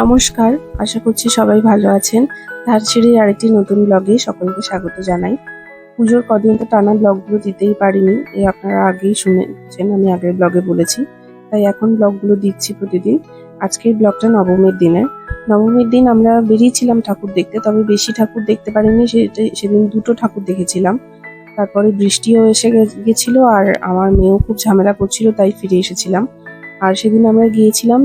নমস্কার, আশা করছি সবাই ভালো আছেন। ধারছিড়ির আরেকটি নতুন ব্লগে সকলকে স্বাগত জানাই। পুজোর কদিন তো টানা ব্লগগুলো দিতেই পারিনি এই আপনারা আগেই শুনেছেন, আমি আগের ব্লগে বলেছি। তাই এখন ব্লগগুলো দিচ্ছি প্রতিদিন। আজকের ব্লগটা নবমীর দিনের নবমীর দিন আমরা বেরিয়েছিলাম ঠাকুর দেখতে, তবে বেশি ঠাকুর দেখতে পারিনি সেদিন দুটো ঠাকুর দেখেছিলাম। তারপরে বৃষ্টিও এসে গেছিল, আর আমার মেয়েও খুব ঝামেলা করছিল, তাই ফিরে এসেছিলাম। আর সেদিন আমরা গিয়েছিলাম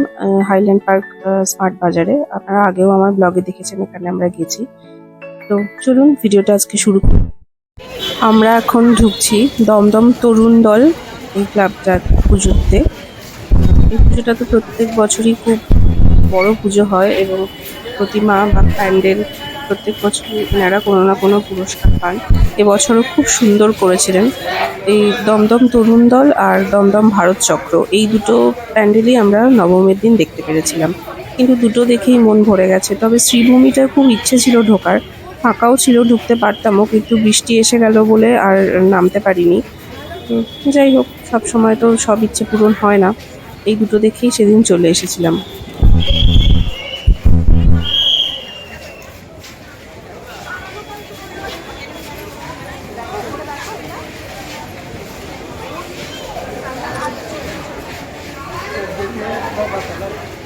হাইল্যান্ড পার্ক স্মার্ট বাজারে আপনারা আগেও আমার ব্লগে দেখেছেন, এখানে আমরা গেছি তো চলুন, ভিডিওটা আজকে শুরু করি। আমরা এখন ঢুকছি দমদম তরুণ দল এই ক্লাবটার পুজোতে। এই পুজোটা তো প্রত্যেক বছরই খুব বড় পুজো হয় এবং প্রতিমা বা প্যান্ডেল প্রত্যেক বছরই এনারা কোনো না কোনো পুরস্কার পান। এবছরও খুব সুন্দর করেছিলেন এই দমদম তরুণ দল আর দমদম ভারত চক্র। এই দুটো প্যান্ডেলই আমরা নবমীর দিন দেখতে পেরেছিলাম। কিন্তু দুটো দেখেই মন ভরে গেছে। তবে শ্রীভূমিটার খুব ইচ্ছে ছিল ঢোকার। ফাঁকাও ছিল, ঢুকতে পারতামও, কিন্তু বৃষ্টি এসে গেল বলে আর নামতে পারিনি। যাই হোক সব সময় তো সব ইচ্ছে পূরণ হয় না। এই দুটো দেখেই সেদিন চলে এসেছিলাম। Gracias.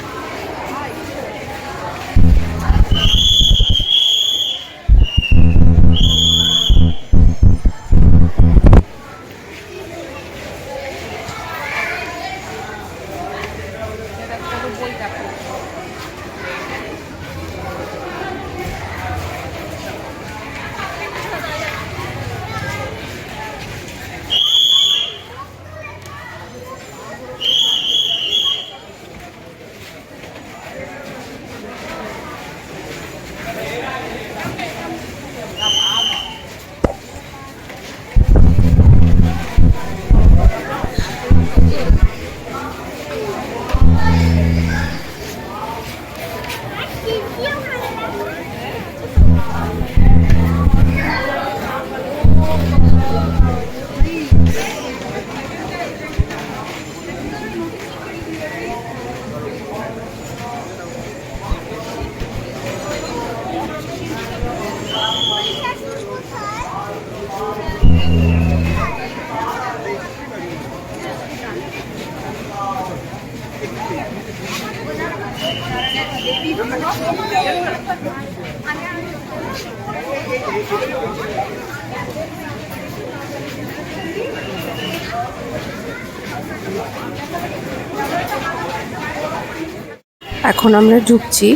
এখন আমরা ঢুকছি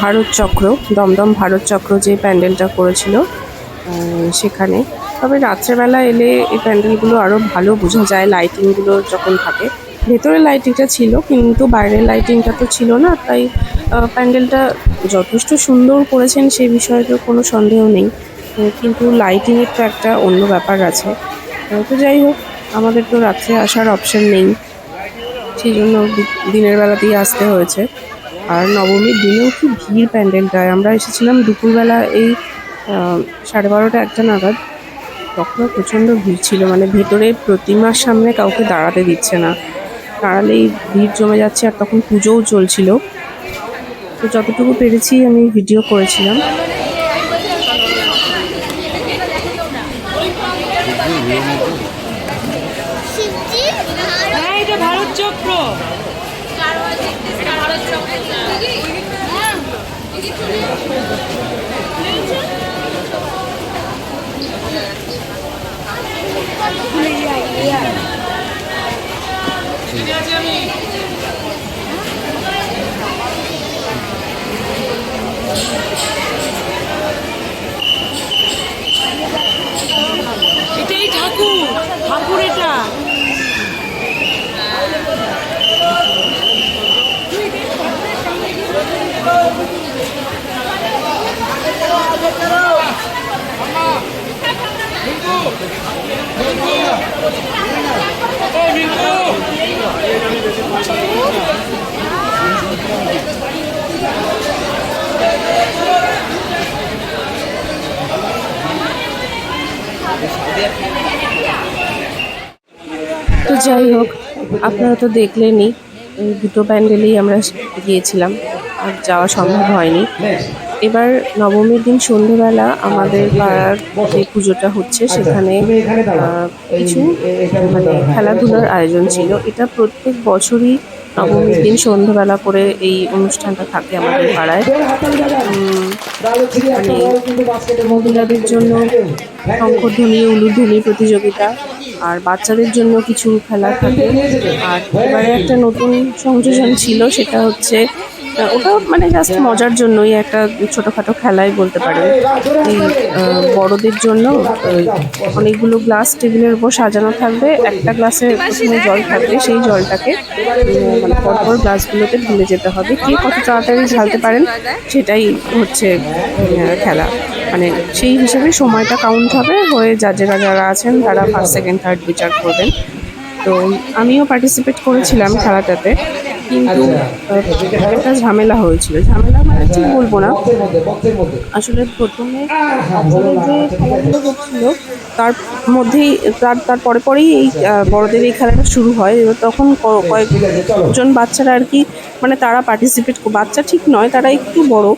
ভারত চক্র, দমদম ভারত চক্র যে প্যান্ডেলটা করেছিল সেখানে। তবে রাত্রেবেলা এলে এই প্যান্ডেলগুলো আরও ভালো বোঝা যায় লাইটিংগুলো যখন থাকে। ভেতরে লাইটিংটা ছিল, কিন্তু বাইরের লাইটিংটা তো ছিল না, তাই প্যান্ডেলটা যথেষ্ট সুন্দর করেছেন সে বিষয়ে তো কোনো সন্দেহ নেই। কিন্তু লাইটিংয়ের তো একটা অন্য ব্যাপার আছে। তো যাই হোক, আমাদের তো রাত্রে আসার অপশন নেই। সেই জন্য দিনের বেলাতেই আসতে হয়েছে। আর নবমীর দিনেও কি ভিড় প্যান্ডেলটায়? আমরা এসেছিলাম দুপুরবেলা এই সাড়ে বারোটা একটা নাগাদ। তখনও প্রচণ্ড ভিড় ছিল মানে ভেতরে প্রতিমার সামনে কাউকে দাঁড়াতে দিচ্ছে না। দাঁড়ালেই ভিড় জমে যাচ্ছে আর তখন পুজোও চলছিল। তো যতটুকু পেরেছি আমি ভিডিও করেছিলাম। এটা ভারত চক্র। এটাই ঠাকুর ঠাকুর এটা তো যাই হোক আপনারা তো দেখলেনই দুটো প্যান্ডেলেই আমরা গিয়েছিলাম আর যাওয়া সম্ভব হয়নি। এবার নবমীর দিন সন্ধেবেলা আমাদের পাড়ার যে পুজোটা হচ্ছে সেখানে কিছু মানে খেলাধুলার আয়োজন ছিল। এটা প্রত্যেক বছরই নবমীর দিন সন্ধ্যাবেলা করে এই অনুষ্ঠানটা থাকে আমাদের পাড়ায়। মানে মহিলাদের জন্য শঙ্খধ্বনি উলুধ্বনি প্রতিযোগিতা আর বাচ্চাদের জন্য কিছু খেলা থাকে। আর এবারে একটা নতুন সংযোজন ছিল সেটা হচ্ছে ওটা মানে জাস্ট মজার জন্যই একটা ছোটোখাটো খেলাই বলতে পারে এই বড়দের জন্য অনেকগুলো গ্লাস টেবিলের উপর সাজানো থাকবে। একটা গ্লাসে প্রথমে জল থাকবে, সেই জলটাকে মানে পরপর গ্লাসগুলোতে ঢেলে যেতে হবে। কে কত তাড়াতাড়ি ঢালতে পারেন, সেটাই হচ্ছে খেলা। মানে সেই হিসেবে সময়টা কাউন্ট হবে, হয়ে জাজেরা যারা আছেন তারা ফার্স্ট সেকেন্ড থার্ড বিচার করবেন। তো আমিও পার্টিসিপেট করেছিলাম খেলাটাতে। কিন্তু একটা ঝামেলা হয়েছিল। ঝামেলা মানে ঠিক বলব না। আসলে প্রথমে যে খেলাগুলো হচ্ছিল তার মধ্যেই তার তার পরে পরেই এই বড়দের এই খেলাটা শুরু হয়। এবার তখন কয়েকজন বাচ্চারা আর কি মানে তারা পার্টিসিপেট বাচ্চা ঠিক নয় তারা একটু বড়।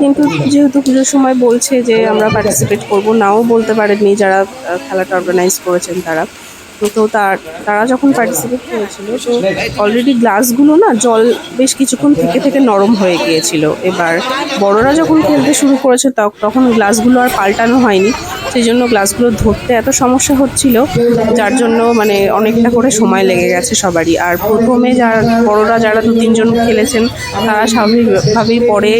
কিন্তু যেহেতু পুজোর সময় বলছে যে আমরা পার্টিসিপেট করব নাও বলতে পারেননি যারা খেলাটা অর্গানাইজ করেছেন তারা। তো তো তার যখন পার্টিসিপেট করেছিল, তো অলরেডি গ্লাসগুলো না জল বেশ কিছুক্ষণ থেকে থেকে নরম হয়ে গিয়েছিল। এবার বড়রা যখন খেলতে শুরু করেছে তখন গ্লাসগুলো আর পাল্টানো হয়নি। সেই জন্য গ্লাসগুলো ধরতে এত সমস্যা হচ্ছিল, যার জন্য মানে অনেকটা করে সময় লেগে গেছে সবারই। আর প্রথমে যারা বড়রা যারা দু, তিনজন খেলেছেন, তারা স্বাভাবিকভাবেই পরে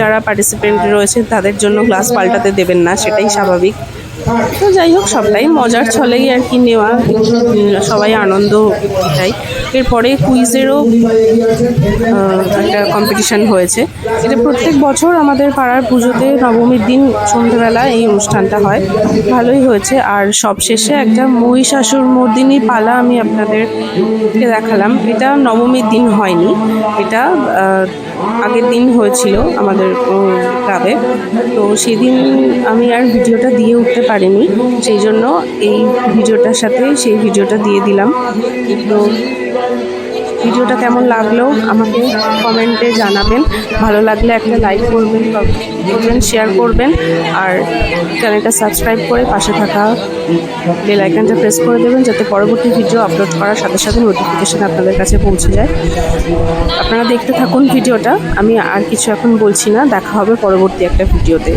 যারা পার্টিসিপেন্ট রয়েছে, তাদের জন্য গ্লাস পাল্টাতে দেবেন না, সেটাই স্বাভাবিক। তো যাই হোক, সবটাই মজার ছলেই আর কি নেওয়া। সবাই আনন্দ এটাই। এরপরে কুইজেরও একটা কম্পিটিশন হয়েছে। এটা প্রত্যেক বছর আমাদের পাড়ার পুজোতে নবমীর দিন সন্ধ্যেবেলা এই অনুষ্ঠানটা হয়। ভালোই হয়েছে। আর সবশেষে একটা মহিষাসুর মর্দিনী পালা আমি আপনাদেরকে দেখালাম। এটা নবমীর দিন হয়নি। এটা আগের দিন হয়েছিল আমাদের ক্লাবে। তো সেদিন আমি আর ভিডিওটা দিয়ে উঠতে পারিনি, সেই জন্য এই ভিডিওটার সাথে সেই ভিডিওটা দিয়ে দিলাম। তো ভিডিওটা কেমন লাগল আমাকে কমেন্টে জানাবেন। ভালো লাগলে একটা লাইক করবেন করবেন, শেয়ার করবেন, আর চ্যানেলটা সাবস্ক্রাইব করে পাশে থাকা বেল আইকনটা প্রেস করে দেবেন যাতে পরবর্তী ভিডিও আপলোড করার সাথে সাথে নোটিফিকেশান আপনাদের কাছে পৌঁছে যায়। আপনারা দেখতে থাকুন ভিডিওটা, আমি আর কিছু এখন বলছি না, দেখা হবে পরবর্তী একটা ভিডিওতে।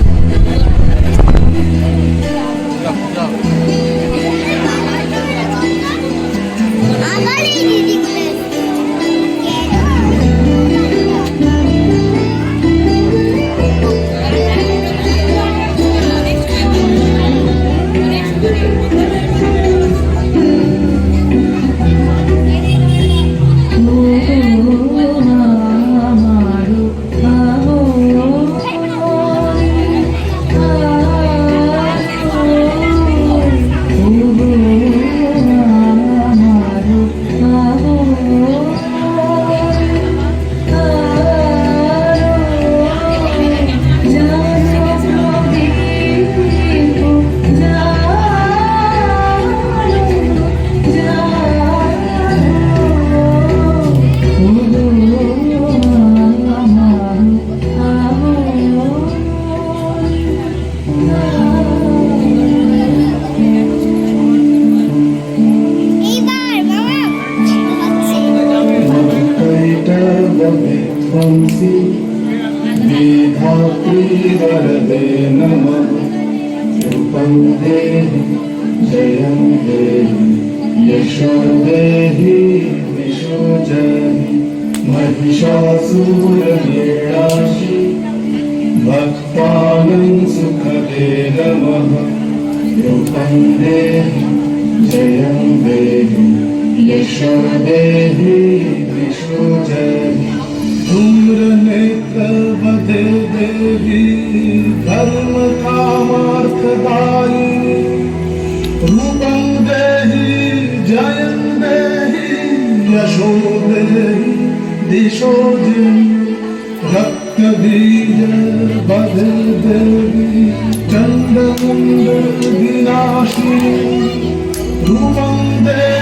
कैटवंशी मेधात्रीवरदे नमः। रूपं देहि जयं देहि यशो देहि दिशो जहि महिषासुरनिर्णाशि भक्तानं सुखदे नमः। रूपं देहि जयं देहि यशो देहि दिशो जहि धूम्रनेत्रवदे देवी धर्मकामार्थदायिनी रूपं देहि जयं देहि यशो देहि दिशो जहि रक्तबीज बध देवी चण्डमुण्ड विनाशिनी रूपं देहि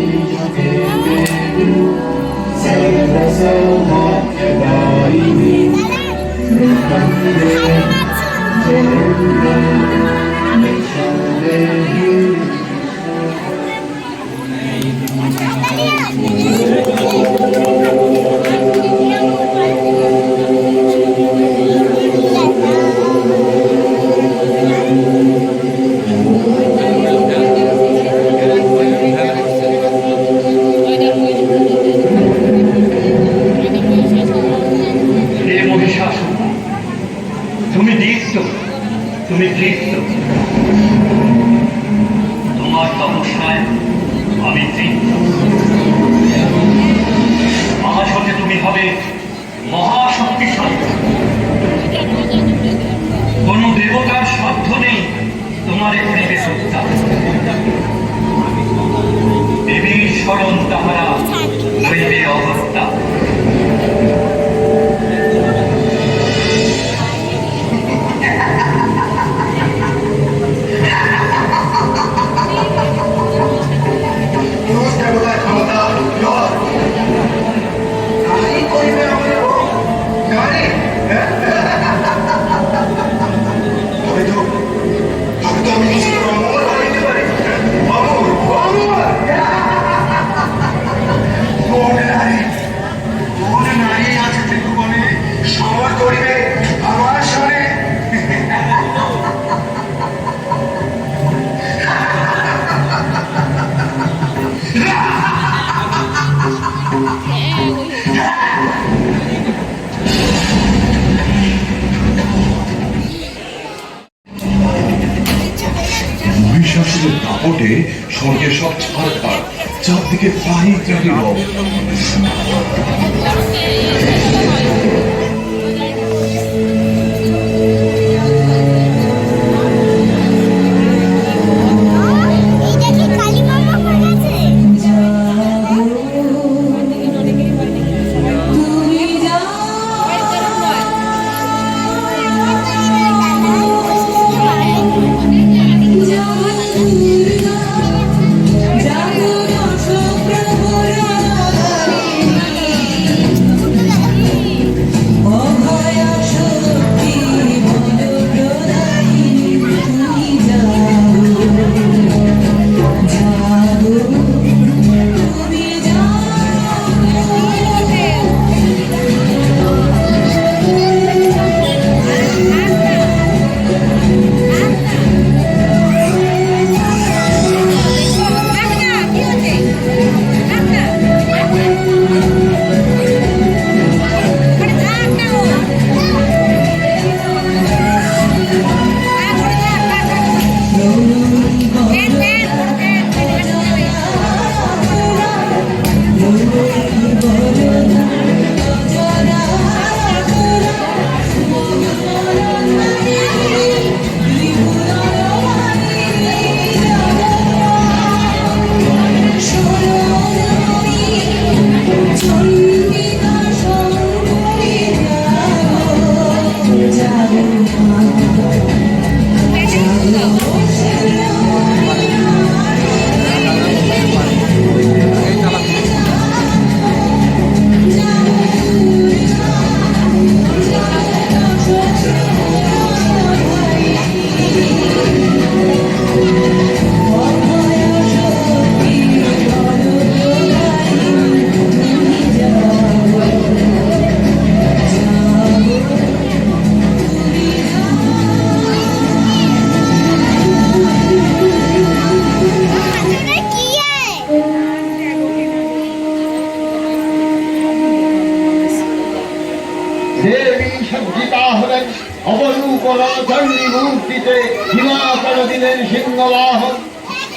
দিলেন সিংহবাহ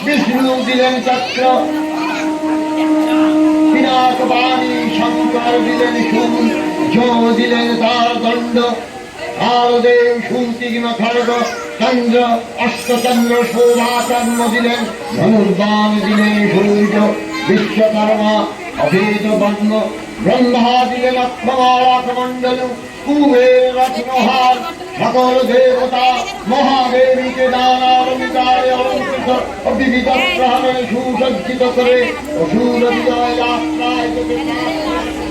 বিষ্ণু দিলেন চক্র। বিরাট বাণী শঙ্কর দিলেন সুন ঝো দিলেন তার দণ্ড। ভারদেব সুন্তিগ্ন খড়গ চন্দ্র, অষ্টচন্দ্র শোভাচন্দ্র দিলেন। ধনুর্বাণ দিলেন সূর্য, বিশ্বকর্মা, অভেদ বর্ণ। ব্রহ্মাদিমারাখমণ্ডলু কুবে রথমহার সকল দেবতা মহাদেবীকে দানাবিতায় অলঙ্কৃত অভিবিতাশ্রমে সুসজ্জিত করে অসুর বিজয় যাত্রায়